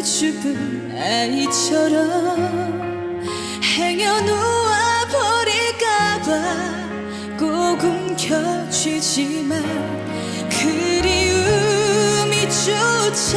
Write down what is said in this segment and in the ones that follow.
수줍은 아이처럼 행여놓아 버릴까봐 꼭 움켜쥐지만 그리움이 쫓아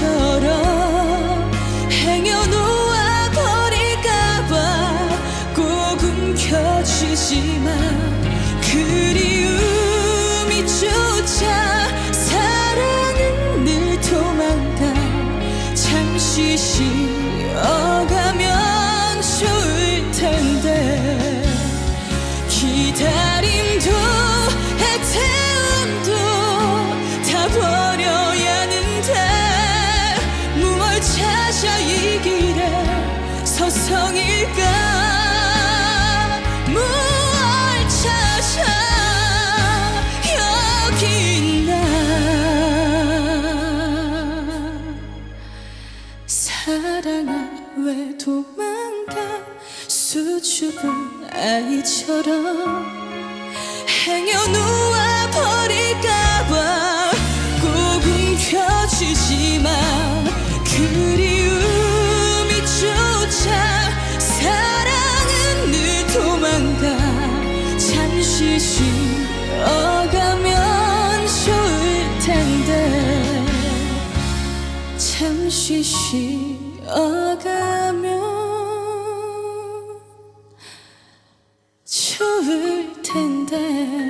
처럼 행여 놓아 버릴까봐 꼭 움켜쥐지만 그리움이 쫓아 사랑은 늘 도망가 잠시 쉬어가면 좋을 텐데 기다림도 서성일까? 무얼 찾아 여기 있나? 사랑아 왜 도망가 수줍은 아이처럼 행여놓아 버릴까봐 꼭 움켜쥐지만 쉬어가면 좋을 텐데. 잠시 쉬어가면 좋을 텐데